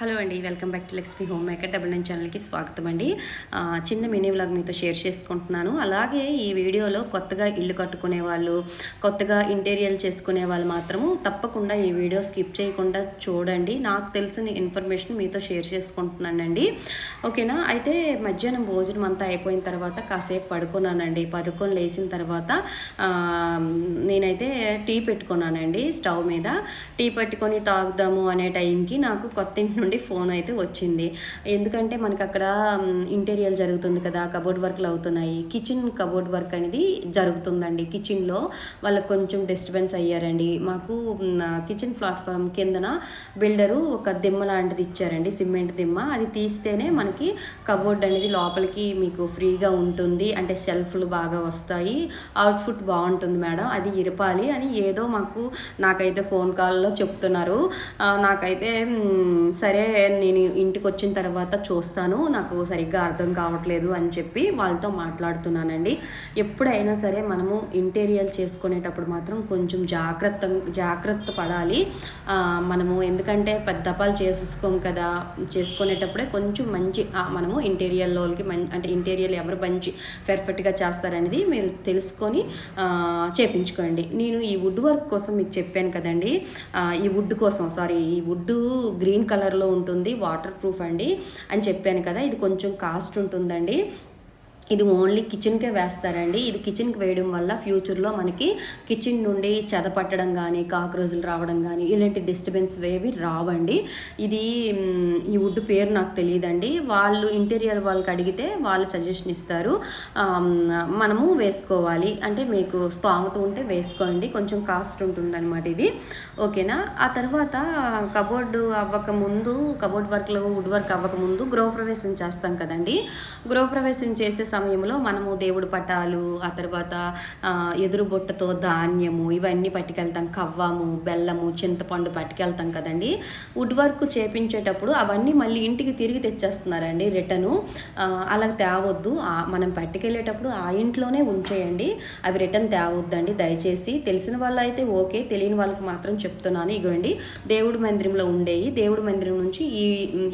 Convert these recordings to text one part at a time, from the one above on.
Hello అండి welcome back to Lakshmi homemaker double nine ఛానల్కి స్వాగతం అండి. చిన్న మినీ వ్లాగ్ మీతో షేర్ చేసుకుంటున్నాను. అలాగే ఈ వీడియోలో కొత్తగా ఇల్లు కట్టుకునే వాళ్ళు కొత్తగా ఇంటీరియల్ చేసుకునే వాళ్ళు మాత్రము తప్పకుండా ఈ వీడియో స్కిప్ చేయకుండా చూడండి. నాకు తెలిసిన ఇన్ఫర్మేషన్ మీతో షేర్ చేసుకుంటున్నానండి. ఓకేనా? అయితే మధ్యాహ్నం భోజనం అంతా అయిపోయిన తర్వాత కాసేపు పడుకున్నానండి. పడుకొని లేచిన తర్వాత నేనైతే టీ పెట్టుకున్నానండి స్టవ్ మీద. టీ పెట్టుకొని తాగుదాము అనే టైంకి నాకు కొత్త ఇంటి నుండి ఫోన్ అయితే వచ్చింది. ఎందుకంటే మనకి అక్కడ ఇంటీరియల్ జరుగుతుంది కదా కబోర్డ్ వర్క్లు అవుతున్నాయి. కిచెన్ కబోర్డ్ వర్క్ అనేది జరుగుతుందండి. కిచెన్లో వాళ్ళకి కొంచెం డిస్టర్బెన్స్ అయ్యారండి. మాకు కిచెన్ ప్లాట్ఫామ్ కిందన బిల్డరు ఒక దిమ్మ లాంటిది ఇచ్చారండి. సిమెంట్ దిమ్మ. అది తీస్తేనే మనకి కబోర్డ్ అనేది లోపలికి మీకు ఫ్రీగా ఉంటుంది. అంటే షెల్ఫ్లు బాగా వస్తాయి. అవుట్ఫుట్ బాగుంటుంది మేడం. అది ఇరపాలి అని ఏదో మాకు నాకైతే ఫోన్ కాల్లో చెప్తున్నారు. నాకైతే సరే సరే నేను ఇంటికి వచ్చిన తర్వాత చూస్తాను నాకు సరిగ్గా అర్థం కావట్లేదు అని చెప్పి వాళ్ళతో మాట్లాడుతున్నానండి. ఎప్పుడైనా సరే మనము ఇంటీరియల్ చేసుకునేటప్పుడు మాత్రం కొంచెం జాగ్రత్త జాగ్రత్త పడాలి. మనము ఎందుకంటే పెద్ద దపాలు చేసుకోం కదా చేసుకునేటప్పుడే కొంచెం మంచి మనము ఇంటీరియర్లోకి మంచి అంటే ఇంటీరియర్ ఎవరు మంచి పెర్ఫెక్ట్గా చేస్తారనేది మీరు తెలుసుకొని చేపించుకోండి. నేను ఈ వుడ్ వర్క్ కోసం మీకు చెప్పాను కదండి. ఈ వుడ్ కోసం సారీ ఈ వుడ్ గ్రీన్ కలర్లో ఉంటుంది వాటర్ ప్రూఫ్ అండి. అని చెప్పాను కదా ఇది కొంచెం కాస్ట్ ఉంటుందండి. ఇది ఓన్లీ కిచెన్కే వేస్తారండి. ఇది కిచెన్కి వేయడం వల్ల ఫ్యూచర్లో మనకి కిచెన్ నుండి చెద పట్టడం కానీ కాక్రోజులు రావడం కానీ ఇలాంటి డిస్టర్బెన్స్ ఏవి రావండి. ఇది ఈ వుడ్ పేరు నాకు తెలియదండి వాళ్ళు ఇంటీరియర్ వాళ్ళకి అడిగితే వాళ్ళు సజెషన్ ఇస్తారు. మనము వేసుకోవాలి. అంటే మీకు స్తోమత ఉంటే వేసుకోండి. కొంచెం కాస్ట్ ఉంటుందన్నమాట ఇది. ఓకేనా? ఆ తర్వాత కబోర్డు అవ్వక ముందు కబోర్డ్ వర్క్లో వుడ్ వర్క్ అవ్వక ముందు గృహప్రవేశం చేస్తాం కదండి. గృహప్రవేశం చేసే సమయంలో మనము దేవుడి పటాలు ఆ తర్వాత ఎదురు బొట్టతో ధాన్యము ఇవన్నీ పట్టుకెళ్తాం. కవ్వము బెల్లము చింతపండు పట్టుకెళ్తాం కదండి. వుడ్ వర్క్ చేపించేటప్పుడు అవన్నీ మళ్ళీ ఇంటికి తిరిగి తెచ్చేస్తున్నారండి రిటర్ను అలా తేవద్దు. మనం పట్టుకెళ్ళేటప్పుడు ఆ ఇంట్లోనే ఉంచేయండి. అవి రిటర్న్ తేవద్దండి. దయచేసి తెలిసిన వాళ్ళు అయితే ఓకే తెలియని వాళ్ళకి మాత్రం చెప్తున్నాను. ఇగోండి దేవుడి మందిరంలో ఉండేవి దేవుడి మందిరం నుంచి ఈ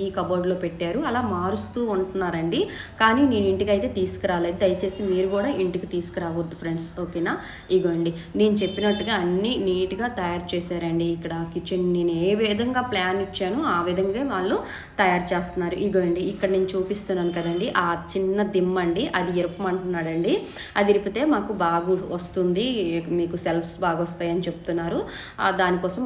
ఈ కబోర్డ్లో పెట్టారు. అలా మారుస్తూ ఉంటున్నారండి. కానీ నేను ఇంటికి అయితే తీసుకురాలేదు దయచేసి మీరు కూడా ఇంటికి తీసుకురావద్దు ఫ్రెండ్స్. ఓకేనా? ఇగోండి. నేను చెప్పినట్టుగా అన్నీ నీట్గా తయారు చేశారండి ఇక్కడ కిచెన్. నేను ఏ విధంగా ప్లాన్ ఇచ్చానో ఆ విధంగా వాళ్ళు తయారు చేస్తున్నారు. ఇగోండి ఇక్కడ నేను చూపిస్తున్నాను కదండి. ఆ చిన్న దిమ్మ అండి. అది ఇరపమంటున్నాడండి. అది ఇరిపితే మాకు బాగా వస్తుంది. మీకు సెల్ఫ్స్ బాగా వస్తాయని చెప్తున్నారు దానికోసం